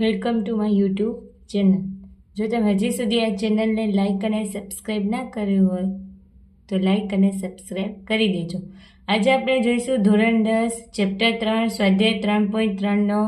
Welcome to my YouTube channel. જો તમે હજી સુધી આ ચેનલને લાઇક અને સબસ્ક્રાઈબ ના કર્યું હોય, તો લાઇક અને સબસ્ક્રાઈબ કરી દેજો. આજે આપણે જોઈશું ધોરણ દસ, ચેપ્ટર ત્રણ, સ્વાધ્યાય ત્રણ પોઈન્ટ ત્રણનો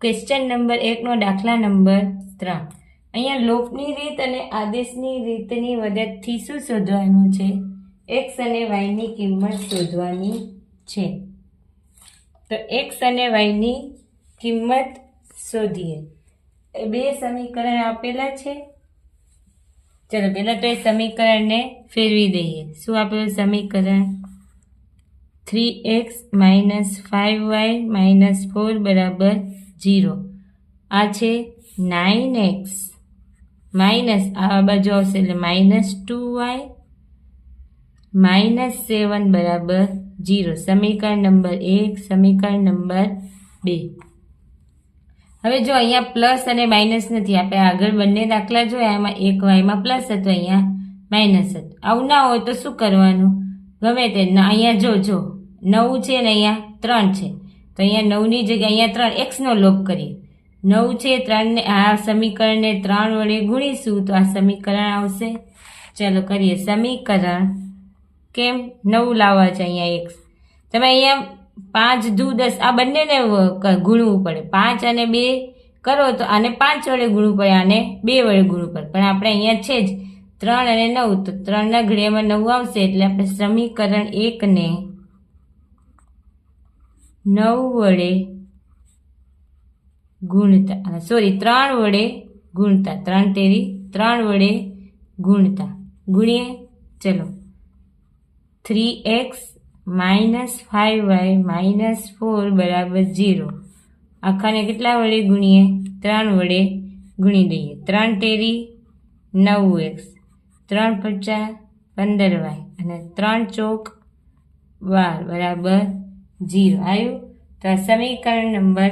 ક્વેશ્ચન નંબર એકનો દાખલા નંબર ત્રણ. અહીંયા લોકની રીત અને આદેશની રીતની મદદથી શું શોધવાનું છે? એક્સ અને વાયની કિંમત શોધવાની છે. તો એક્સ અને વાયની કિંમત શોધીએ. એ બે સમીકરણ આપેલા છે? ચલો પહેલાં તો એ સમીકરણને ફેરવી દઈએ. શું આપેલું સમીકરણ? Three x minus five y minus four બરાબર જીરો આ છે નાઇન એક્સ માઇનસ, આ બાજુ આવશે એટલે minus two y minus seven બરાબર જીરો સમીકરણ નંબર એક, સમીકરણ નંબર બે. હવે જો અહીંયા પ્લસ અને માઇનસ નથી, આપણે આગળ બંને દાખલા જોયા, એમાં એક વાયમાં પ્લસ હતો, અહીંયા માઇનસ હતો. આવું ના હોય તો શું કરવાનું? ગમે તે અહીંયા જો જો, નવું છે ને અહીંયા ત્રણ છે. તો અહીંયા નવની જગ્યાએ અહીંયા ત્રણ એક્સનો લોપ કરીએ. નવ છે ત્રણને આ સમીકરણને ત્રણ વડે ગુણીશું, તો આ સમીકરણ આવશે. ચાલો કરીએ, સમીકરણ. કેમ? નવું લાવવા છે અહીંયા એક્સ તમે અહીંયા પાંચ દુ દસ આ બંનેને ગુણવું પડે. પાંચ અને બે કરો તો આને પાંચ વડે ગુણવું પડે, આને બે વડે ગુણવું પડે. પણ આપણે અહીંયા છે જ ત્રણ અને નવ, તો ત્રણના ઘડિયામાં નવ આવશે એટલે આપણે સમીકરણ એકને નવ વડે ગુણતા સોરી ત્રણ વડે ગુણતા. ત્રણ તેરી, ત્રણ વડે ગુણતા. ગુણીએ, ચલો. Three x minus five y minus four બરાબર ઝીરો. આખાને કેટલા વડે ગુણીએ? ત્રણ વડે ગુણી દઈએ. ત્રણ તેરી નવ એક્સ. ત્રણ પચાસ પંદર વાય. અને ત્રણ ચોક બાર બરાબર ઝીરો. આવ્યું તો આ સમીકરણ નંબર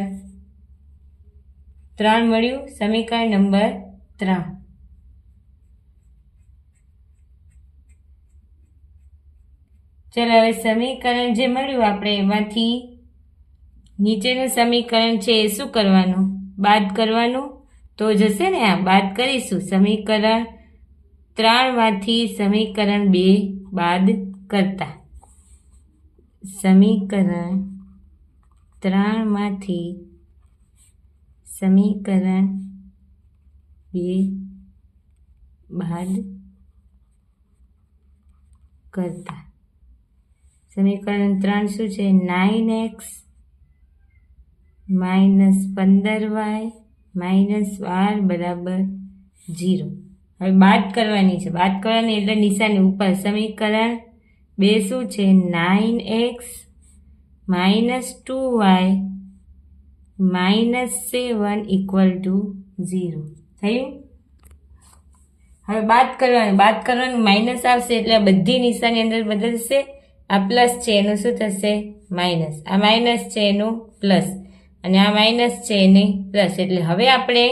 ત્રણ મળ્યું. સમીકરણ નંબર ત્રણ. ચલો હવે સમીકરણ જે મળ્યું આપણે એમાંથી, નીચેનું સમીકરણ છે એ શું કરવાનું? બાદ કરવાનું? તો જશે ને આ, બાદ કરીશું. સમીકરણ ત્રણમાંથી સમીકરણ બે બાદ કરતા. સમીકરણ ત્રણમાંથી સમીકરણ બે બાદ કરતા. સમીકરણ ત્રણ શું છે? નાઇન એક્સ માઇનસ પંદર વાય માઇનસ બાર બરાબર જીરો હવે બાદ કરવાની છે. બાદ કરવાની એટલે નિશાની ઉપર સમીકરણ બે શું છે? Nine x minus two y minus seven equal to zero થયું? હવે બાદ કરવાની. બાદ કરવાની માઇનસ આવશે એટલે બધી નિશાની અંદર બદલશે. આ પ્લસ છે એનું શું થશે? માઇનસ આ માઇનસ છે એનું પ્લસ અને આ માઇનસ છે એની પ્લસ એટલે હવે આપણે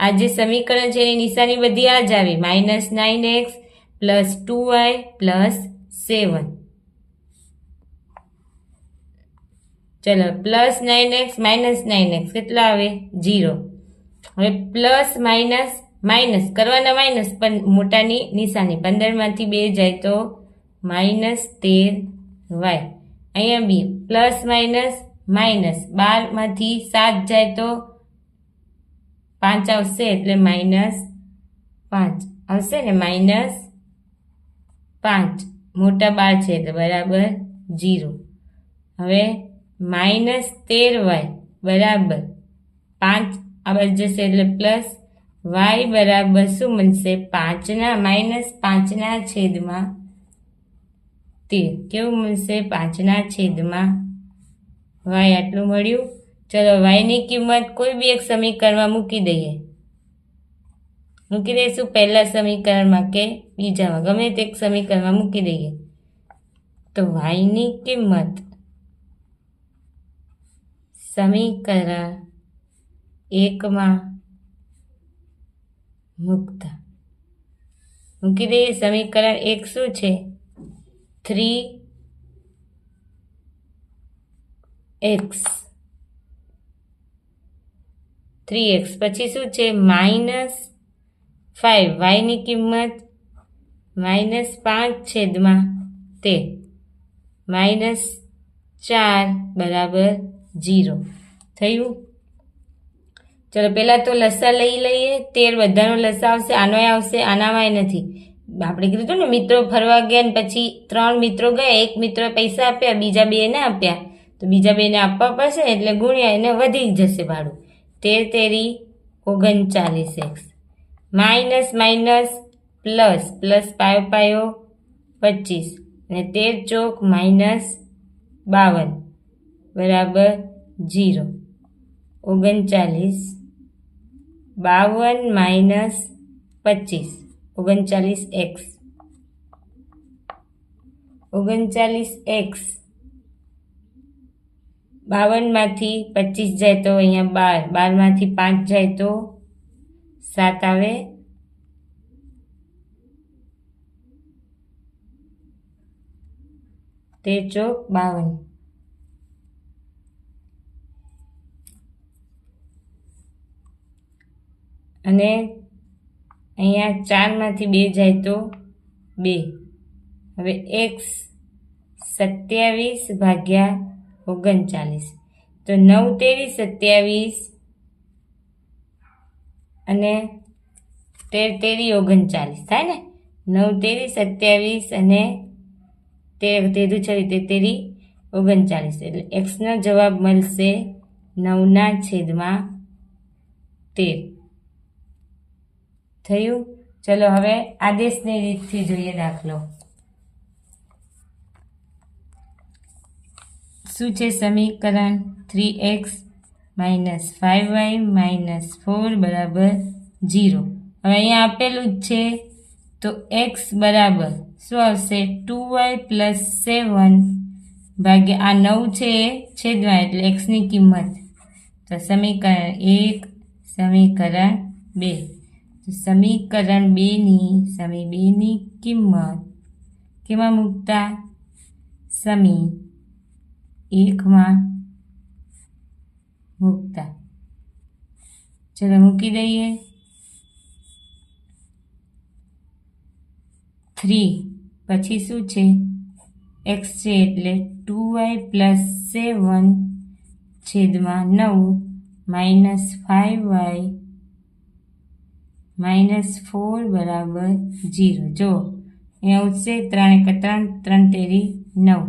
આ જે સમીકરણ છે એની નિશાની બધી આ જ આવી. Minus nine x plus two y plus seven ચલો plus nine x minus nine x કેટલા આવે? જીરો હવે પ્લસ માઇનસ માઇનસ કરવાના માઇનસ પણ મોટાની નિશાની. પંદરમાંથી બે જાય તો માઇનસ તેર વાય. અહીંયા બી પ્લસ, માઇનસ માઇનસ. બારમાંથી સાત જાય તો પાંચ આવશે એટલે માઇનસ પાંચ. આવશે ને માઇનસ પાંચ. મોટા બાર છે એટલે બરાબર જીરો હવે માઇનસ તેર વાય બરાબર પાંચ આ જશે એટલે પ્લસ વાય બરાબર શું બનશે? પાંચના, માઇનસ પાંચના છેદમાં તેર કેવું મળશે? પાંચના છેદમાં વાય આટલું મળ્યું? ચલો વાયની કિંમત કોઈ બી એક સમીકરણમાં મૂકી દઈએ. મૂકી દઈશું પહેલા સમીકરણમાં કે બીજામાં. ગમે તે એક સમીકરણમાં મૂકી દઈએ. તો વાયની કિંમત સમીકરણ એકમાં મૂકતા. મૂકી દઈએ સમીકરણ એક શું છે? Three x. Three x. પછી શું છે? માઇનસ ફાઇવ વાયની કિંમત માઇનસ પાંચ છેદમાં તે માઇનસ ચાર બરાબર જીરો થયું? ચલો, પહેલાં તો લસા લઈ લઈએ. તેર બધાનો લસા આવશે. આનોય આવશે, આનામાંય નથી. આપણે કીધું ને, મિત્રો ફરવા ગયા ને પછી ત્રણ મિત્રો ગયા, એક મિત્રો પૈસા આપ્યા, બીજા બે ના આપ્યા. તો બીજા બેને આપવા પડશે એટલે ગુણ્યા એને વધી જશે ભાડું. તેર તેરી ઓગણચાલીસ x minus minus plus plus પાયો પાયો પચીસ. અને તેર ચોક માઇનસ બાવન. બરાબર જીરો ઓગણચાલીસ બાવન માઇનસ પચીસ. ઓગણચાલીસ એક્સ. ઓગણચાલીસ એક્સ. બાવનમાંથી પચીસ જાય તો અહીંયા બાર. બારમાંથી પાંચ જાય તો સાત આવે. તે ચોક બાવન. અને અહીંયા ચારમાંથી બે જાય તો બે. હવે એક્સ સત્યાવીસ ભાગ્યા ઓગણચાલીસ. તો નવ તેરી સત્યાવીસ અને તેર તેરી ઓગણચાલીસ. થાય ને? નવ તેરી સત્યાવીસ અને તેર, તેરું છવ્વીસ તે તેરી ઓગણચાલીસ. એટલે એક્સનો જવાબ મળશે નવના છેદમાં તેર. થયું. ચલો હવે આદેશની રીતથી જોઈએ દાખલો. શું છે સમીકરણ? Three x minus five y minus four બરાબર જીરો હવે અહીંયા આપેલું જ છે. તો એક્સ બરાબર શું આવશે? ટુ વાય પ્લસ સેવન ભાગ્યા આ નવ છે એ છેદમાં એટલે એક્સની કિંમત. તો સમીકરણ એક, સમીકરણ બે. સમીકરણ બેની, સમી બેની કિંમત કેમાં મૂકતા? સમી એકમાં મૂકતા. ચલો મૂકી દઈએ. થ્રી. પછી શું છે? એક્સ છે એટલે ટુ વાય પ્લસ સેવન છેદમાં નવ minus five y minus four બરાબર જીરો જો અહીંયા આવશે ત્રણ એક ત્રણ ત્રણ તેરી નવ.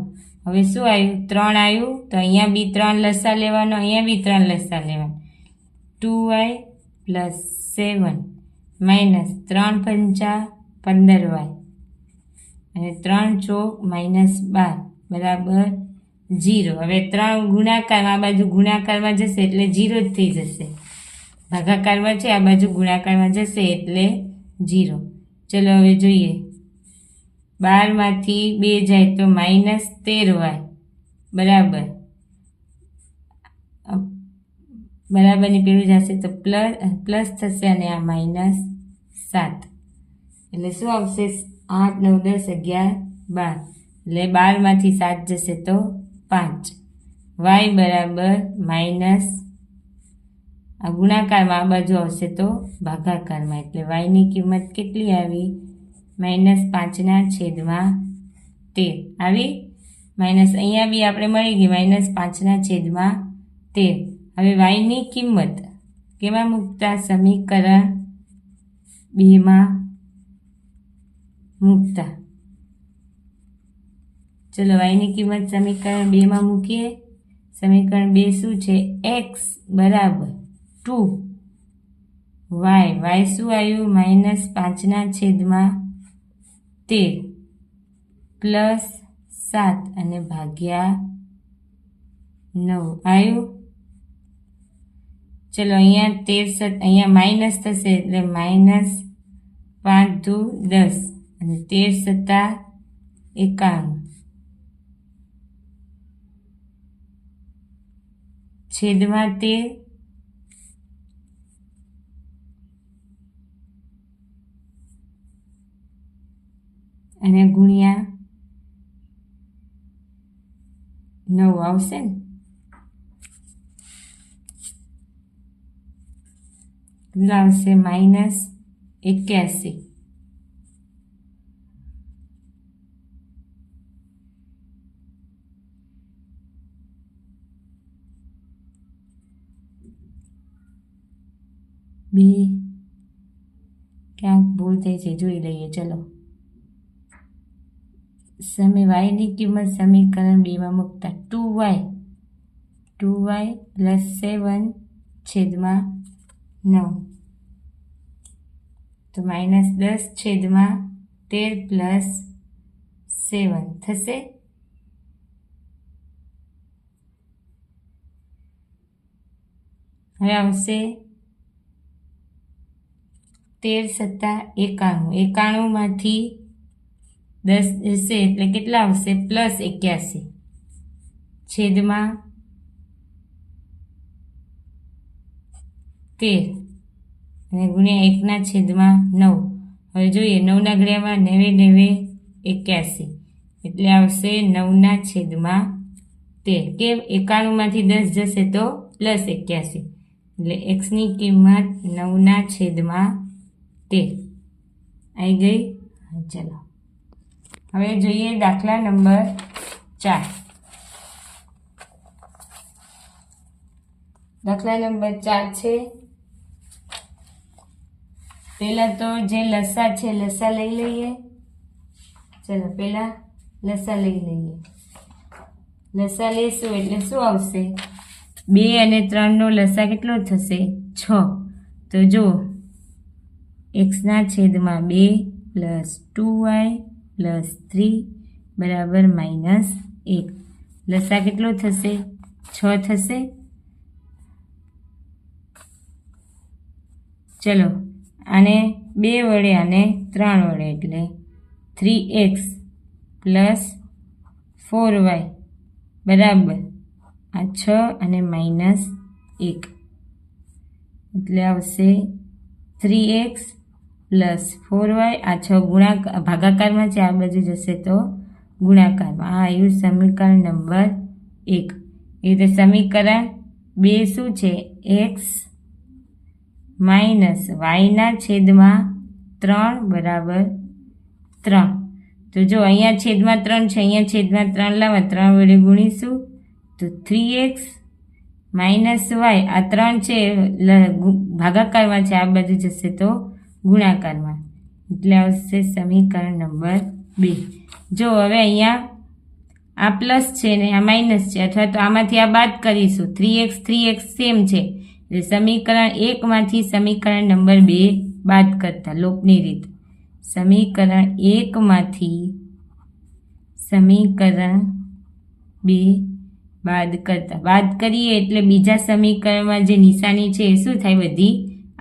હવે શું આવ્યું? ત્રણ આવ્યું, તો અહીંયા બી ત્રણ લસા લેવાનો, અહીંયા બી ત્રણ લસા લેવાનો. Two y plus seven minus ત્રણ પંચા પંદર વાય અને ત્રણ ચોક માઇનસ બાર. બરાબર જીરો હવે ત્રણ ગુણાકારમાં આ બાજુ ગુણાકારમાં જશે એટલે જીરો જ થઈ જશે. ભાગાકારમાં છે, આ બાજુ ગુણાકારમાં જશે એટલે જીરો ચલો હવે જોઈએ. બારમાંથી બે જાય તો માઇનસ તેર વાય બરાબર. બરાબરની પેલું જશે તો પ્લસ પ્લસ થશે અને આ માઇનસ સાત. એટલે શું આવશે? આઠ, નવ, દસ, અગિયાર, બાર. એટલે બારમાંથી સાત જશે તો પાંચ. વાય બરાબર માઇનસ આ ગુણાકારમાં આ બાજુ આવશે તો ભાગાકારમાં. એટલે વાયની કિંમત કેટલી આવી? માઇનસ પાંચના છેદમાં તેર. આવી? માઇનસ અહીંયા બી આપણે મળી ગઈ માઇનસ પાંચના છેદમાં તેર. હવે વાયની કિંમત કેમાં મૂકતા? સમીકરણ બેમાં મૂકતા. ચલો વાયની કિંમત સમીકરણ બેમાં મૂકીએ. સમીકરણ બે શું છે? એક્સ બરાબર. ટુ. વાય. વાય શું આવ્યું? માઇનસ પાંચના છેદમાં તેર. પ્લસ સાત અને ભાગ્યા નવ. આવ્યું? ચલો, અહીંયા તેર સત અહીંયા માઇનસ થશે એટલે માઇનસ પાંચ દુ દસ અને તેર સત્તા એકાણું. છેદમાં તેર અને ગુણ્યા નવ આવશે ને? કેટલા આવશે માઇનસ એક્યાસી. બે ક્યાંક ભૂલ થઈ છે, જોઈ લઈએ, ચલો. સમી વાયની કિંમત સમીકરણ બેમાં મૂકતા two y two y plus seven છેદમાં નવ તો માઇનસ દસ છેદમાં તેર પ્લસ સેવન થશે હવે આવશે તેર સત્તા એકાણું. એકાણુંમાંથી દસ જશે એટલે કેટલા આવશે? પ્લસ એક્યાસી. છેદમાં તેર. અને ગુણ્યા એકના છેદમાં નવ. હવે જોઈએ, નવના ગળ્યામાં નેવે નેવે, એક્યાસી. એટલે આવશે નવના છેદમાં તેર. કે એકાણુંમાંથી દસ જશે તો પ્લસ એક્યાસી. એટલે એક્સની કિંમત નવના છેદમાં તેર. આવી ગઈ? ચલો. હવે જોઈએ દાખલા નંબર ચાર. દાખલા નંબર ચાર છે. પહેલાં તો જે લસા છે, લસા લઈ લઈએ. ચલો, પહેલાં લસા લઈ લઈએ. લસા લઈશું એટલે શું આવશે? બે અને ત્રણનો લસા કેટલો થશે? છ. તો જો એક્સના છેદમાં બે plus two y plus three બરાબર માઇનસ એક. લસા કેટલો થશે? છ થશે? ચલો, આને બે વડે અને ત્રણ વડે એટલે three x plus four y બરાબર આ છ અને માઇનસ એક. એટલે આવશે three x plus four y આ છ ગુણાકાર ભાગાકારમાં છે આ બાજુ જશે તો ગુણાકારમાં. આ આવ્યું સમીકરણ નંબર એક. એ રીતે સમીકરણ બે શું છે? એક્સ માઇનસ વાયના છેદમાં ત્રણ બરાબર ત્રણ. તો જો અહીંયા છેદમાં ત્રણ છે, અહીંયા છેદમાં ત્રણ લાવવા ત્રણ વડે ગુણીશું તો થ્રી એક્સ માઇનસ વાય આ ત્રણ છે ભાગાકારમાં છે આ બાજુ જશે તો ગુણાકારમાં. એટલે આવશે સમીકરણ નંબર બે. જો હવે અહીંયા આ પ્લસ છે ને આ માઇનસ છે, અથવા તો આમાંથી આ બાદ કરીશું. Three x three x same છે. એટલે સમીકરણ એકમાંથી સમીકરણ નંબર બે બાદ કરતા લોપની રીત. સમીકરણ એકમાંથી સમીકરણ બે બાદ કરતા. બાદ કરીએ એટલે બીજા સમીકરણમાં જે નિશાની છે એ શું થાય બધી?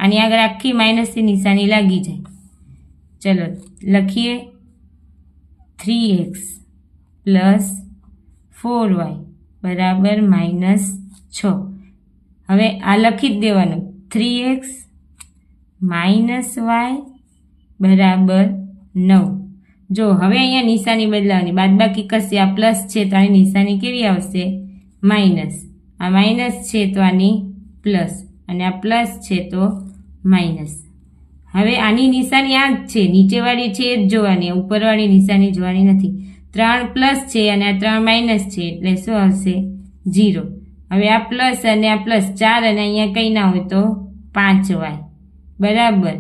આની આગળ આખી માઇનસની નિશાની લાગી જાય. ચલો, લખીએ. Three x plus four y બરાબર માઇનસ છ. હવે આ લખી જ દેવાનું. થ્રી એક્સ માઇનસ વાય બરાબર નવ. જો, હવે અહીંયા નિશાની બદલાવાની. બાદબાકી કરશે. આ પ્લસ છે તો આની નિશાની કેવી આવશે? માઇનસ આ માઇનસ છે તો આની પ્લસ અને આ પ્લસ છે તો માઇનસ હવે આની નિશાની આ જ છે. નીચેવાળી છે એ જ જોવાની, ઉપરવાળી નિશાની જોવાની નથી. ત્રણ પ્લસ છે અને આ ત્રણ માઇનસ છે, એટલે શું આવશે? જીરો હવે આ પ્લસ અને આ પ્લસ ચાર અને અહીંયા કંઈ ના હોય તો પાંચ વાય. બરાબર.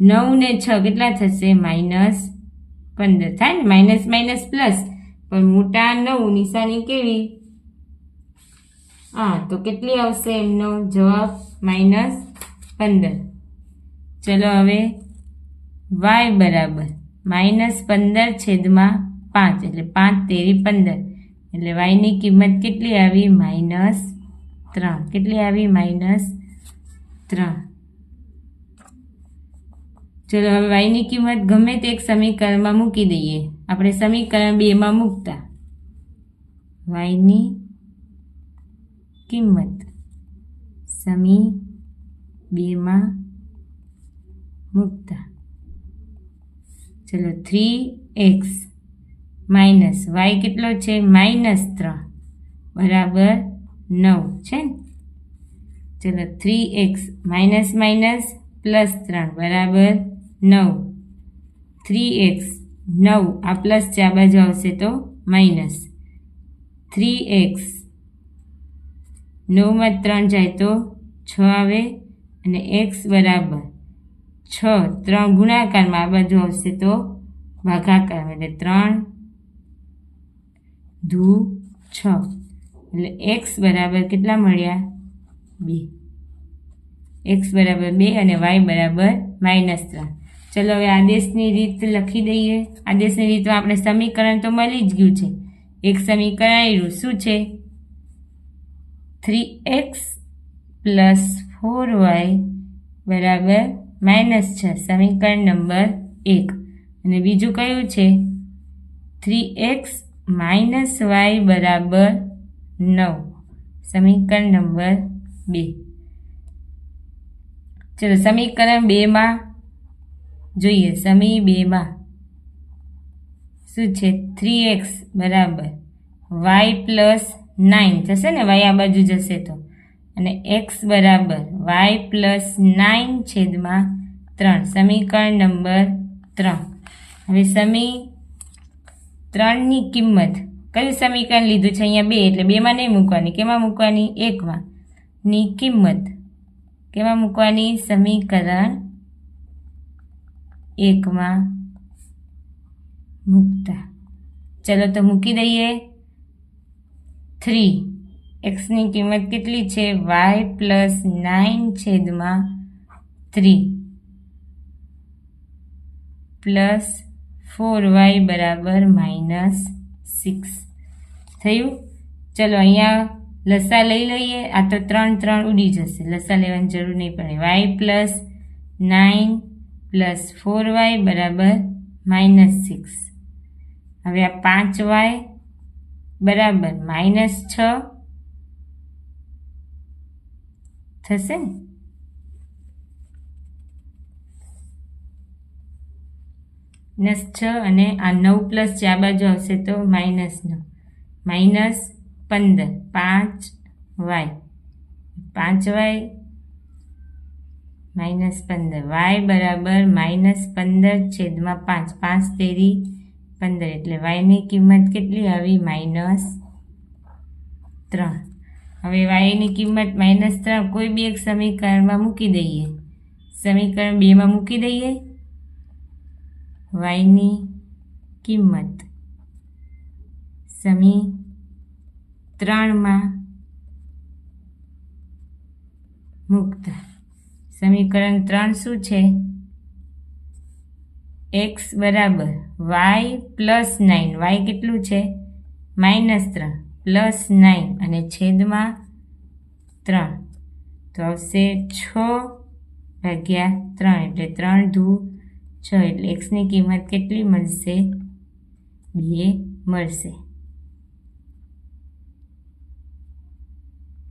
નવ ને છ કેટલા થશે? માઇનસ પંદર. થાય ને? Minus minus plus. પણ મોટા નવ નિશાની કેવી? હા, તો કેટલી આવશે? એમનો જવાબ માઇનસ પંદર. ચલો હવે વાય બરાબર માઇનસ પંદર છેદમાં પાંચ એટલે પાંચ તેરી પંદર. એટલે વાયની કિંમત કેટલી આવી? માઇનસ ત્રણ. કેટલી આવી? માઇનસ ત્રણ. ચલો હવે વાયની કિંમત ગમે તે એક સમીકરણમાં મૂકી દઈએ. આપણે સમીકરણ બેમાં મૂકતા. વાયની કિંમત સમી બેમાં મૂકતા. ચલો થ્રી એક્સ માઇનસ વાય કેટલો છે? માઇનસ ત્રણ. બરાબર નવ, છે ને? ચલો three x minus minus plus ત્રણ, બરાબર નવ. થ્રી એક્સ નવ, આ પ્લસ આ બાજુ આવશે તો માઇનસ થ્રી એક્સ નવમાં ત્રણ જાય તો છ આવે અને એક્સ બરાબર છ, ત્રણ ગુણાકારમાં આ બાજુ આવશે તો ભાગાકાર એટલે ત્રણ ધુ છ. એટલે એક્સ બરાબર કેટલા મળ્યા? બે. એક્સ બરાબર બે અને વાય બરાબર માઇનસ ત્રણ. ચલો હવે આદેશની રીત લખી દઈએ. આદેશની રીતમાં આપણે સમીકરણ તો મળી જ ગયું છે. એક સમીકરણ આવ્યું શું છે? Three x plus four y બરાબર માઇનસ છ, સમીકરણ નંબર એક. અને બીજું કયું છે? થ્રી એક્સ માઇનસ વાય બરાબર નવ, સમીકરણ નંબર બે. ચલો, સમીકરણ બેમાં જોઈએ. સમી બેમાં શું છે? થ્રી એક્સ બરાબર વાય પ્લસ નાઇન. થશે ને? વાય આ બાજુ જશે તો. અને એક્સ બરાબર વાય પ્લસ નાઇન છેદમાં ત્રણ. સમીકરણ નંબર ત્રણ. હવે સમી ત્રણની કિંમત. કયું સમીકરણ લીધું છે? અહીંયા બે, એટલે બેમાં નહીં મૂકવાની. કેમાં મૂકવાની? એકમાં. ની કિંમત. કેમાં મૂકવાની? સમીકરણ એકમાં મૂકતા. ચલો તો મૂકી દઈએ. થ્રી એક્સની કિંમત કેટલી છે? વાય પ્લસ નાઇન છેદમાં થ્રી પ્લસ ફોર વાય બરાબર માઇનસ સિક્સ થયું? ચલો, અહીંયા લસા લઈ લઈએ. આ તો ત્રણ ત્રણ ઉડી જશે. લસા લેવાની જરૂર નહીં પડે. Y plus nine plus four y બરાબર માઇનસ સિક્સ હવે આ પાંચ વાય બરાબર માઇનસ છ. થશે? માઇનસ છ અને આ નવ પ્લસ ચા બાજુ આવશે તો માઇનસ નવ. માઇનસ પંદર. પાંચ વાય. પાંચ વાય માઇનસ પંદર. વાય બરાબર માઇનસ પંદર છેદમાં પાંચ. પાંચ તેરી પંદર. એટલે વાયની કિંમત કેટલી આવી? માઇનસ ત્રણ. હવે વાયની કિંમત માઇનસ ત્રણ, કોઈ બી એક સમીકરણમાં મૂકી દઈએ. સમીકરણ બેમાં મૂકી દઈએ. વાયની કિંમત સમી ત્રણમાં મૂકતા. સમીકરણ ત્રણ શું છે? એક્સ બરાબર વાય પ્લસ નાઇન વાય કેટલું છે? માઇનસ ત્રણ. પ્લસ નાઇન અને છેદમાં ત્રણ. તો આવશે છ ભાગ્યા ત્રણ એટલે ત્રણ ધુ છ એટલે એક્સની કિંમત કેટલી મળશે? બે મળશે.